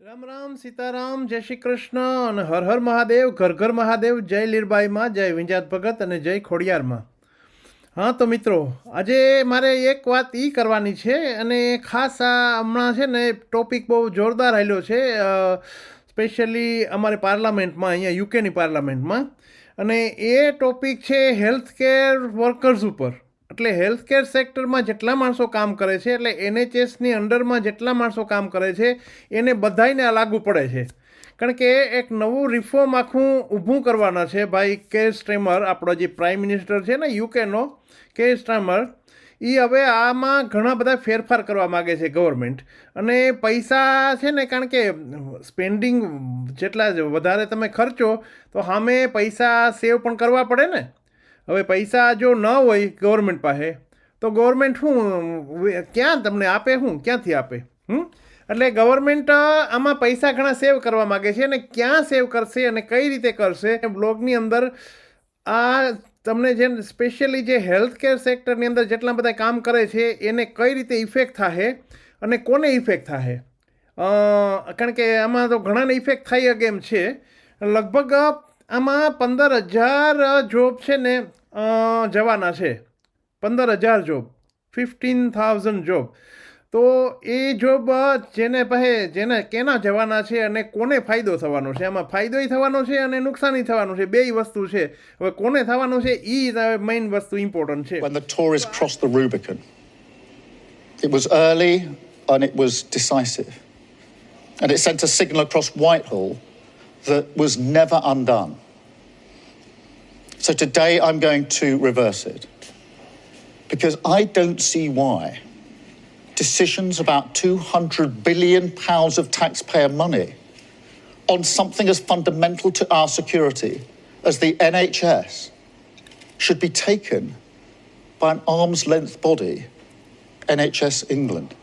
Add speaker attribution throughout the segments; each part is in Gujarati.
Speaker 1: રામ રામ સીતારામ, જય શ્રી કૃષ્ણ અને હર હર મહાદેવ, ઘર ઘર મહાદેવ, જય લીરબાઈમાં, જય વિંજાત ભગત અને જય ખોડિયારમાં. હા, તો મિત્રો, આજે મારે એક વાત એ કરવાની છે અને ખાસ આ હમણાં છે ને ટોપિક બહુ જોરદાર આવેલો છે સ્પેશિયલી અમારે પાર્લામેન્ટમાં, અહીંયા યુકેની પાર્લામેન્ટમાં. અને એ ટોપિક છે હેલ્થ કેર વર્કર્સ ઉપર. એટલે હેલ્થ કેર સેક્ટરમાં જેટલા માણસો કામ કરે છે, એટલે એનએચએસની અંડરમાં જેટલા માણસો કામ કરે છે, એને બધાને આ લાગુ પડે છે. કારણ કે એક નવું રિફોર્મ આખું ઊભું કરવાના છે ભાઈ કે સ્ટ્રેમર, આપણો જે પ્રાઇમ મિનિસ્ટર છે ને, યુકેનો, કે સ્ટ્રેમર એ હવે આમાં ઘણા બધા ફેરફાર કરવા માગે છે ગવર્મેન્ટ અને પૈસા છે ને, કારણ કે સ્પેન્ડિંગ જેટલા વધારે તમે ખર્ચો, તો સામે પૈસા સેવ પણ કરવા પડે ને. હવે પૈસા જો ન હોય ગવર્મેન્ટ પાસે, તો ગવર્મેન્ટ શું, ક્યાં તમને આપે શું? ક્યાંથી આપે? હમ? એટલે ગવર્મેન્ટ આમાં પૈસા ઘણા સેવ કરવા માગે છે અને ક્યાં સેવ કરશે અને કઈ રીતે કરશે? બ્લોગની અંદર આ તમને જે સ્પેશિયલી જે હેલ્થ કેર સેક્ટરની અંદર જેટલા બધા કામ કરે છે, એને કઈ રીતે ઇફેક્ટ થાય અને કોને ઇફેક્ટ થાય કારણ કે આમાં તો ઘણાને ઇફેક્ટ થાય એમ છે. લગભગ આમાં પંદર હજાર જોબ છે ને જવાના છે. પંદર હજાર જોબ, ફિફ્ટીન થાઉઝન્ડ જોબ. તો એ જોબ જેને પહે, જેને કેના જવાના છે અને કોને ફાયદો થવાનો છે? આમાં ફાયદોય થવાનો છે અને નુકસાની થવાનું છે. બેય વસ્તુ છે. હવે કોને થવાનું છે? એ મેઇન વસ્તુ ઇમ્પોર્ટન્ટ છે.
Speaker 2: When the Tories crossed the Rubicon. It was early and it was decisive. And it sent a signal across Whitehall that was never undone. So today I'm going to reverse it. Because I don't see why decisions about 200 billion pounds of taxpayer money on something as fundamental to our security as the NHS should be taken by an arm's length body, NHS England.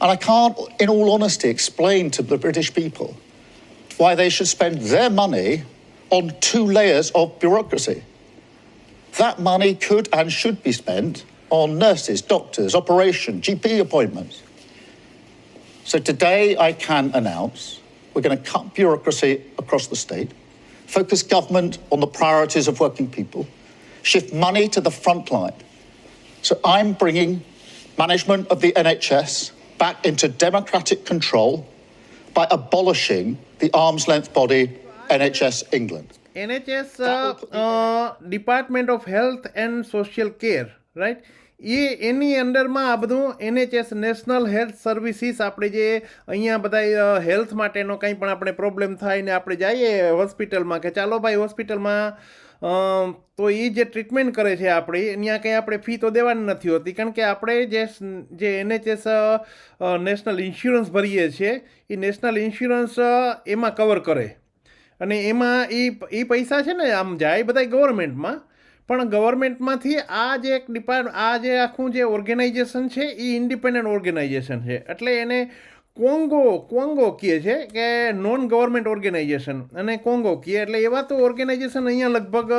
Speaker 2: And I can't, in all honesty, explain to the British people why they should spend their money on two layers of bureaucracy. That money could and should be spent on nurses, doctors, operation, GP appointments. So today I can announce we're going to cut bureaucracy across the state, focus government on the priorities of working people, shift money to the front line. So I'm bringing management of the NHS back into democratic control by abolishing the arm's length body NHS England.
Speaker 1: NHS department of health and social care right એ એની અંડરમાં આ બધું એનએચએસ નેશનલ હેલ્થ સર્વિસીસ આપણે જે અહીંયા બધા હેલ્થ માટેનો કંઈ પણ આપણે પ્રોબ્લેમ થાય ને આપણે જઈએ હોસ્પિટલમાં કે ચાલો ભાઈ હોસ્પિટલમાં તો એ જે ટ્રીટમેન્ટ કરે છે આપણી ત્યાં કંઈ આપણે ફી તો દેવાની નથી હોતી. કારણ કે આપણે જે જે એનએચએસ નેશનલ ઇન્સ્યોરન્સ ભરીએ છીએ એ નેશનલ ઇન્સ્યોરન્સ એમાં કવર કરે. અને એમાં એ એ પૈસા છે ને, આમ જાય બધા ગવર્મેન્ટમાં પણ ગવર્મેન્ટમાંથી આ જે એક ડિપાર્ટ આ જે આખું જે ઓર્ગેનાઇઝેશન છે એ ઇન્ડિપેન્ડન્ટ ઓર્ગેનાઇઝેશન છે. એટલે એને કોંગો કોંગો કહે છે કે નોન ગવર્મેન્ટ ઓર્ગેનાઇઝેશન અને કોંગો કહે એટલે એવા તો ઓર્ગેનાઇઝેશન અહીંયા લગભગ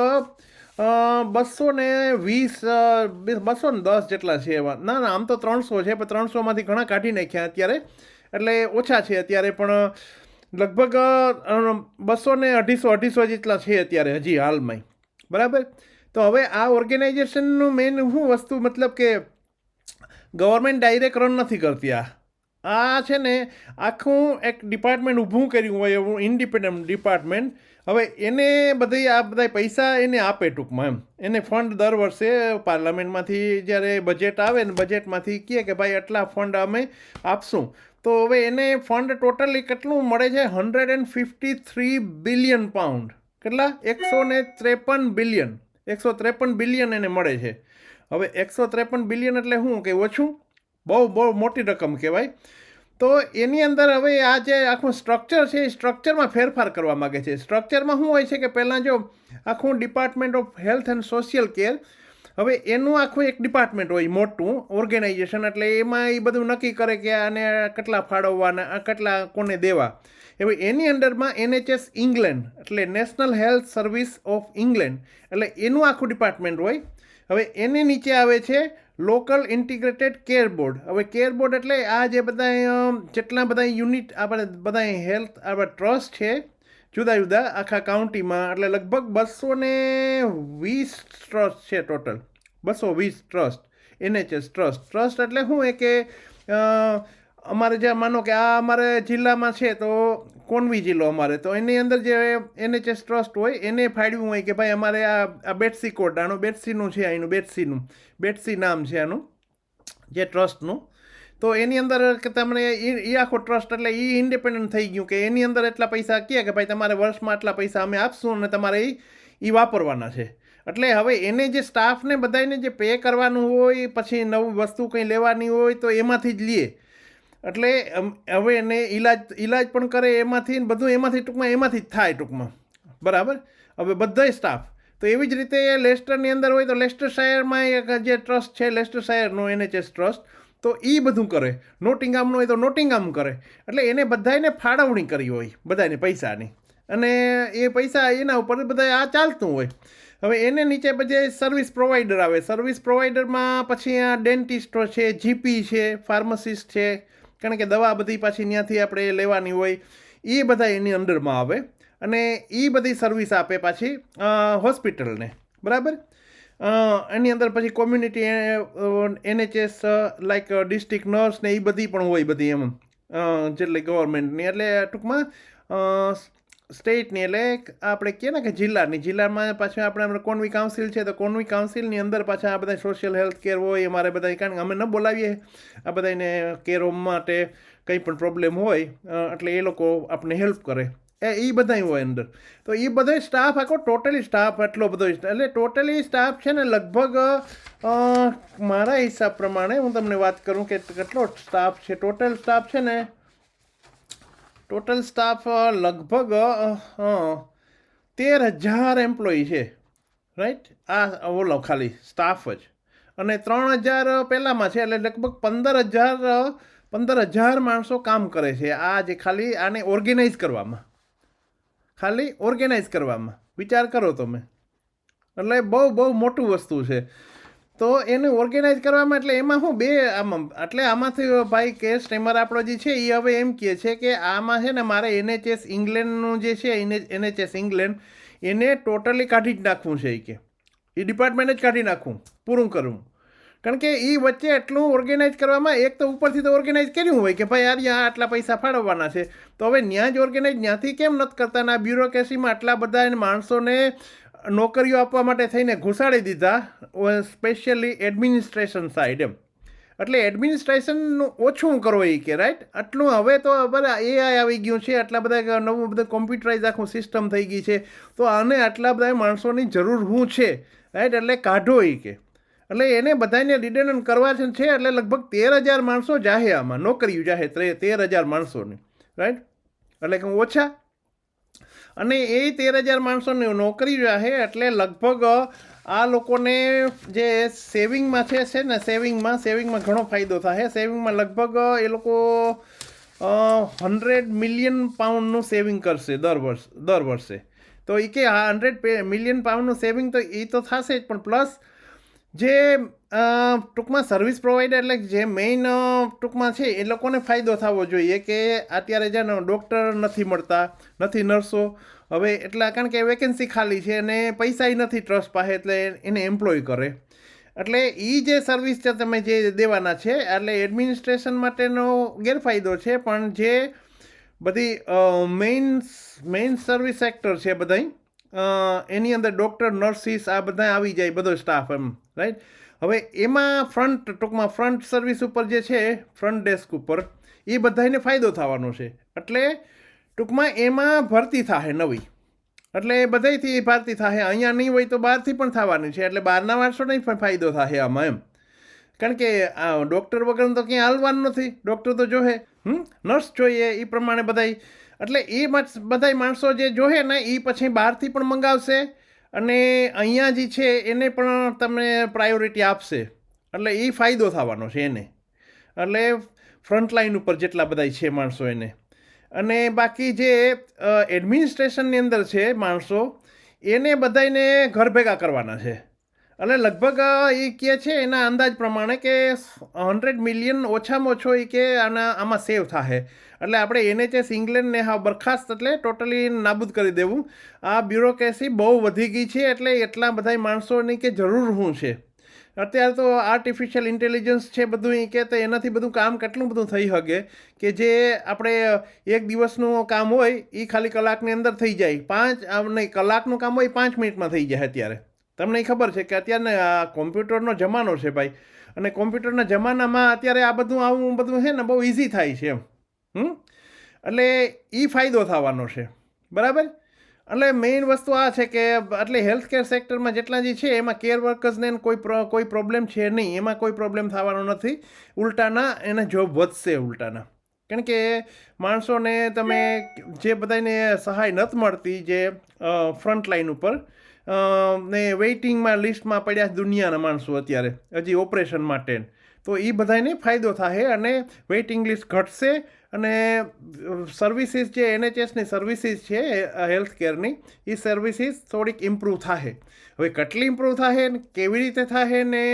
Speaker 1: બસો ને વીસ બસો ને દસ જેટલા છે એવા. ના ના, આમ તો ત્રણસો છે, પણ ત્રણસોમાંથી ઘણા કાઢી નાખ્યા અત્યારે. એટલે ઓછા છે અત્યારે, પણ લગભગ બસો ને અઢીસો અઢીસો જેટલા છે અત્યારે હજી હાલમાં બરાબર? તો હવે આ ઓર્ગેનાઇઝેશનનું મેઇન શું વસ્તુ? મતલબ કે ગવર્મેન્ટ ડાયરેક્ટ રન નથી કરતી આ. આ છે ને આખું એક ડિપાર્ટમેન્ટ ઊભું કર્યું હોય એવું ઇન્ડિપેન્ડન્ટ ડિપાર્ટમેન્ટ હવે એને બધી આ બધા પૈસા એને આપે ટૂંકમાં એમ. એને ફંડ દર વર્ષે પાર્લામેન્ટમાંથી જ્યારે બજેટ આવે ને બજેટમાંથી કહે કે ભાઈ આટલા ફંડ અમે આપશું. તો હવે એને ફંડ ટોટલી કેટલું મળે છે? Hundred and fifty three billion pound કેટલા? એકસો ને ત્રેપન બિલિયન એકસો ત્રેપન બિલિયન એને મળે છે. હવે એકસો ત્રેપન બિલિયન એટલે શું? કે ઓછું? બહુ બહુ મોટી રકમ કહેવાય. તો એની અંદર હવે આ જે આખું સ્ટ્રક્ચર છે, એ સ્ટ્રક્ચરમાં ફેરફાર કરવા માગે છે. સ્ટ્રક્ચરમાં શું હોય છે કે પહેલાં જો આખું department of health and social care હવે એનું આખું એક ડિપાર્ટમેન્ટ હોય મોટું ઓર્ગેનાઇઝેશન એટલે એમાં એ બધું નક્કી કરે કે આને કેટલા ફાળવવાના, આ કેટલા કોને દેવા. હવે એની અંડરમાં એનએચએસ ઇંગ્લેન્ડ એટલે national health service of England એટલે એનું આખું ડિપાર્ટમેન્ટ હોય. હવે એની નીચે આવે છે લોકલ ઇન્ટિગ્રેટેડ કેર બોર્ડ હવે કેર બોર્ડ એટલે આ જે બધા જેટલા બધા યુનિટ આપણે બધા હેલ્થ આપણા ટ્રસ્ટ છે, જુદા જુદા આખા કાઉન્ટીમાં એટલે લગભગ બસો ને વીસ ટ્રસ્ટ છે ટોટલ બસો વીસ ટ્રસ્ટ એનએચએસ ટ્રસ્ટ ટ્રસ્ટ એટલે શું? એ કે અમારે જે માનો કે આ અમારે જિલ્લામાં છે, તો કોનવી જિલ્લો અમારે. તો એની અંદર જે એનએચએસ ટ્રસ્ટ હોય, એને ફાળવ્યું હોય કે ભાઈ અમારે આ આ બેટસી કોટ આનું બેટસીનું છે અહીંનું બેટસીનું, બેટસી નામ છે આનું, જે ટ્રસ્ટનું. તો એની અંદર કે તમને એ આખો ટ્રસ્ટ એટલે એ ઇન્ડિપેન્ડન્ટ થઈ ગયું કે એની અંદર એટલા પૈસા કહે કે ભાઈ તમારે વર્ષમાં આટલા પૈસા અમે આપશું અને તમારે એ વાપરવાના છે. એટલે હવે એને જે સ્ટાફને બધાને જે પે કરવાનું હોય, પછી નવું વસ્તુ કંઈ લેવાની હોય, તો એમાંથી જ લઈએ એટલે હવે એને ઈલાજ ઈલાજ પણ કરે એમાંથી બધું એમાંથી ટૂંકમાં એમાંથી જ થાય ટૂંકમાં. બરાબર? હવે બધાય સ્ટાફ તો એવી જ રીતે લેસ્ટરની અંદર હોય તો લેસ્ટર શાયરમાં એક જે ટ્રસ્ટ છે લેસ્ટર શાયરનો એનએચએસ ટ્રસ્ટ, તો એ બધું કરે. નોટિંગામનું હોય તો નોટિંગામ કરે. એટલે એને બધાને ફાળવણી કરી હોય બધાને પૈસાની. અને એ પૈસા એના ઉપર બધા આ ચાલતું હોય. હવે એને નીચે પછી સર્વિસ પ્રોવાઈડર આવે સર્વિસ પ્રોવાઈડરમાં પછી આ ડેન્ટિસ્ટ છે જીપી છે ફાર્મસિસ્ટ છે કારણ કે દવા બધી પાછી ત્યાંથી આપણે લેવાની હોય એ બધા એની અંડરમાં આવે અને એ બધી સર્વિસ આપે પાછી હોસ્પિટલને બરાબર? એની અંદર પછી community NHS like district nurse ને એ બધી પણ હોય બધી એમ. જેટલી ગવર્મેન્ટની એટલે ટૂંકમાં સ્ટેટની એટલે આપણે કહે ને કે જિલ્લાની, જિલ્લામાં પાછું આપણે આપણે કોન્વી કાઉન્સિલ છે, તો કોન્વી કાઉન્સિલની અંદર પાછા આ બધા સોશિયલ હેલ્થ કેર હોય અમારે બધા કારણ કે અમે ન બોલાવીએ. આ બધાને કેર હોમ માટે કંઈ પણ પ્રોબ્લેમ હોય એટલે એ લોકો આપણને હેલ્પ કરે. એ એ બધા હોય અંદર. તો એ બધો સ્ટાફ આખો ટોટલી સ્ટાફ એટલો બધો એટલે ટોટલી સ્ટાફ છે ને લગભગ મારા હિસાબ પ્રમાણે હું તમને વાત કરું કે કેટલો સ્ટાફ છે ટોટલ સ્ટાફ છે ને ટોટલ સ્ટાફ લગભગ અ, અ, તેર હજાર એમ્પ્લોય છે. રાઈટ આ ઓલો ખાલી સ્ટાફ જ. અને ત્રણ હજાર પહેલાંમાં છે એટલે લગભગ પંદર હજાર પંદર હજાર માણસો કામ કરે છે. આ જે ખાલી આને ઓર્ગેનાઇઝ કરવામાં. ખાલી ઓર્ગેનાઇઝ કરવામાં. વિચાર કરો તમે. એટલે બહુ બહુ મોટું વસ્તુ છે. તો એને ઓર્ગેનાઇઝ કરવામાં એટલે એમાં હું બે આમાં, એટલે આમાંથી ભાઈ કે સ્ટેમર આપણો જે છે, એ હવે એમ કહે છે કે આમાં છે ને મારે એનએચએસ ઇંગ્લેન્ડનું જે છે એનએચએસ ઇંગ્લેન્ડ, એને ટોટલી કાઢી જ નાખવું છે એ કે. એ ડિપાર્ટમેન્ટ જ કાઢી નાખવું પૂરું કરવું કારણ કે એ વચ્ચે એટલું ઓર્ગેનાઇઝ કરવામાં, એક તો ઉપરથી તો ઓર્ગેનાઇઝ કર્યું હોય કે ભાઈ યાર ત્યાં આટલા પૈસા ફાળવવાના છે. તો હવે ત્યાં જ ઓર્ગેનાઇઝ ત્યાંથી કેમ નથી કરતા? ને આ બ્યુરોક્રેસીમાં આટલા બધા એને માણસોને નોકરીઓ આપવા માટે થઈને ઘુસાડી દીધા સ્પેશિયલી એડમિનિસ્ટ્રેશન સાઈડ એમ. એટલે એડમિનિસ્ટ્રેશનનું ઓછું કરો એ કે રાઈટ આટલું હવે તો બધા એઆઈ આવી ગયું છે, આટલા બધા નવું બધું કોમ્પ્યુટરાઇઝ આખું સિસ્ટમ થઈ ગઈ છે. તો આને આટલા બધા માણસોની જરૂર શું છે? રાઈટ એટલે કાઢો એ કે. એટલે એને બધાને રિડન્ડન્ટ કરવા છે એટલે લગભગ તેર હજાર માણસો જાહે આમાં, નોકરીઓ જાહે, તેર હજાર માણસોની રાઈટ એટલે કે ઓછા. અને એ તેર હજાર માણસોને નોકરી રહે એટલે લગભગ આ લોકોને જે સેવિંગમાં છે છે ને, સેવિંગમાં સેવિંગમાં ઘણો ફાયદો થાય. સેવિંગમાં લગભગ એ લોકો હંડ્રેડ મિલિયન પાઉન્ડનું સેવિંગ કરશે દર વર્ષ, દર વર્ષે. તો એ કે હા હંડ્રેડ મિલિયન પાઉન્ડનું સેવિંગ તો એ તો થશે જ, પણ પ્લસ જે ટૂંકમાં સર્વિસ પ્રોવાઈડર એટલે જે મેઇન ટૂંકમાં છે, એ લોકોને ફાયદો થવો જોઈએ કે અત્યારે ને ડૉક્ટર નથી મળતા, નથી નર્સો હવે એટલા કારણ કે વેકેન્સી ખાલી છે અને પૈસા નથી ટ્રસ્ટ પાસે, એટલે એને એમ્પ્લોય કરે. એટલે એ જે સર્વિસ છે તમે જે દેવાના છે, એટલે એડમિનિસ્ટ્રેશન માટેનો ગેરફાયદો છે, પણ જે બધી મેઇન મેઇન સર્વિસ સેક્ટર છે બધાય એની અંદર ડૉક્ટર નર્સિસ આ બધા આવી જાય, બધો સ્ટાફ એમ રાઈટ હવે એમાં ફ્રન્ટ ટૂંકમાં ફ્રન્ટ સર્વિસ ઉપર જે છે ફ્રન્ટ ડેસ્ક ઉપર, એ બધાને ફાયદો થવાનો છે. એટલે ટૂંકમાં એમાં ભરતી થાય નવી. એટલે બધાયથી ભરતી થાય અહીંયા નહીં હોય તો બહારથી પણ થવાની છે, એટલે બહારના માણસોને પણ ફાયદો થાય આમાં એમ. કારણ કે આ ડૉક્ટર વગર તો ક્યાંય હાલવાનું નથી. ડૉક્ટર તો જોહે, હમ નર્સ જોઈએ એ પ્રમાણે બધાય એટલે એ બધાય માણસો જે જોહે ને એ પછી બહારથી પણ મંગાવશે અને અહીંયા જે છે, એને પણ તમને પ્રાયોરિટી આપશે. એટલે એ ફાયદો થવાનો છે એને. એટલે ફ્રન્ટલાઈન ઉપર જેટલા બધાય છે માણસો એને. અને બાકી જે એડમિનિસ્ટ્રેશનની અંદર છે માણસો, એને બધાને ઘર ભેગા કરવાના છે. એટલે લગભગ એ કહે છે એના અંદાજ પ્રમાણે કે હંડ્રેડ મિલિયન ઓછામાં ઓછો એ કે આના આમાં સેવ થાય એટલે આપણે એનએચએસ ઇંગ્લેન્ડને હા બરખાસ્ત એટલે ટોટલી નાબૂદ કરી દેવું. આ બ્યુરોક્રેસી બહુ વધી ગઈ છે એટલે એટલા બધા માણસોની કે જરૂર શું છે? અત્યારે તો આર્ટિફિશિયલ ઇન્ટેલિજન્સ છે બધું એ કે એનાથી બધું કામ કેટલું બધું થઈ શકે કે જે આપણે એક દિવસનું કામ હોય એ ખાલી કલાકની અંદર થઈ જાય. પાંચ નહીં, કલાકનું કામ હોય પાંચ મિનિટમાં થઈ જાય અત્યારે. તમને ખબર છે કે અત્યારે આ કોમ્પ્યુટરનો જમાનો છે ભાઈ. અને કોમ્પ્યુટરના જમાનામાં અત્યારે આ બધું આવું બધું છે ને બહુ ઇઝી થાય છે એમ. હમ? એટલે એ ફાયદો થવાનો છે. બરાબર? એટલે મેઇન વસ્તુ આ છે કે, એટલે હેલ્થકેર સેક્ટરમાં જેટલા જે છે, એમાં કેર વર્કર્સને કોઈ કોઈ પ્રોબ્લેમ છે નહીં. એમાં કોઈ પ્રોબ્લેમ થવાનો નથી. ઉલટાના એને જોબ વધશે ઉલટાના. કારણ કે માણસોને તમે જે બધાને સહાય નથી મળતી જે ફ્રન્ટ લાઈન ઉપર ને વેઇટિંગમાં લિસ્ટમાં પડ્યા દુનિયાના માણસો અત્યારે, હજી ઓપરેશન માટે. તો એ બધાને ફાયદો થશે અને વેઇટ ઇંગ્લિશ ઘટશે અને સર્વિસીસ જે એનએચએસની સર્વિસીસ છે હેલ્થ કેરની એ સર્વિસીસ થોડીક ઇમ્પ્રૂવ થશે હવે કેટલી ઇમ્પ્રૂવ થશે ને કેવી રીતે થશે ને,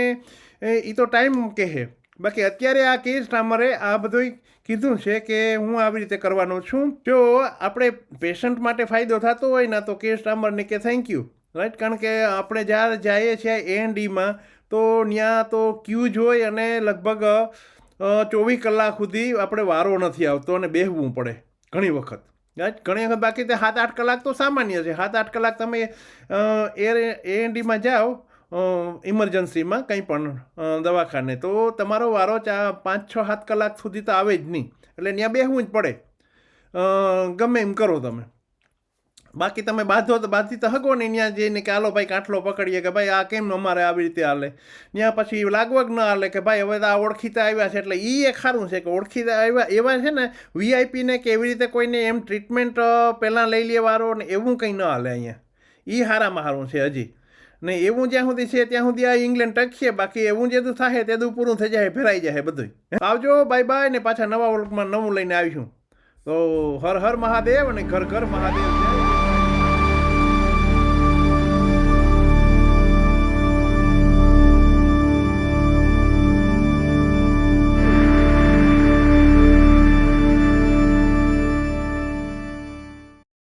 Speaker 1: એ તો ટાઈમ કહે. બાકી અત્યારે આ કેસ ટામરે આ બધું કીધું છે કે હું આવી રીતે કરવાનો છું. જો આપણે પેશન્ટ માટે ફાયદો થતો હોય ને તો કેસ ટામરને કે થેન્ક યુ રાઈટ કારણ કે આપણે જ્યારે જઈએ છીએ એન ડીમાં તો ત્યાં તો ક્યુ જ હોય અને લગભગ ચોવીસ કલાક સુધી આપણે વારો નથી આવતો અને બેસવું પડે ઘણી વખત. ઘણી વખત બાકી તે સાત આઠ કલાક તો સામાન્ય છે. સાત આઠ કલાક તમે એર એએનડીમાં જાઓ ઇમરજન્સીમાં કંઈ પણ દવાખાને, તો તમારો વારો ચા, પાંચ, છ, સાત કલાક સુધી તો આવે જ નહીં. એટલે ત્યાં બેહવું જ પડે. ગમે એમ કરો તમે. બાકી તમે બાંધો તો બાંધી તો હકો ને ત્યાં જઈને કે હાલો ભાઈ કાંઠલો પકડીએ કે ભાઈ આ કેમ અમારે આવી રીતે હાલે. ત્યાં પછી લાગવગ ન હાલે કે ભાઈ હવે તો આ ઓળખીતા આવ્યા છે એટલે એ એક સારું છે કે ઓળખીતા આવ્યા, એવા છે ને વીઆઈપીને કે એવી રીતે કોઈને એમ ટ્રીટમેન્ટ પહેલાં લઈ લેવારો ને એવું કંઈ ન હાલે અહીંયા. એ સારામાં સારું છે હજી. ને એવું જ્યાં સુધી છે ત્યાં સુધી આ ઇંગ્લેન્ડ ટકીએ બાકી એવું જેતું થાય તેદું પૂરું થઈ જાય, ફેરાઈ જાય બધું આવજો બાય બાય ને પાછા નવા ઓળખમાં નવું લઈને આવીશું. તો હર હર મહાદેવ અને ઘર ઘર મહાદેવ.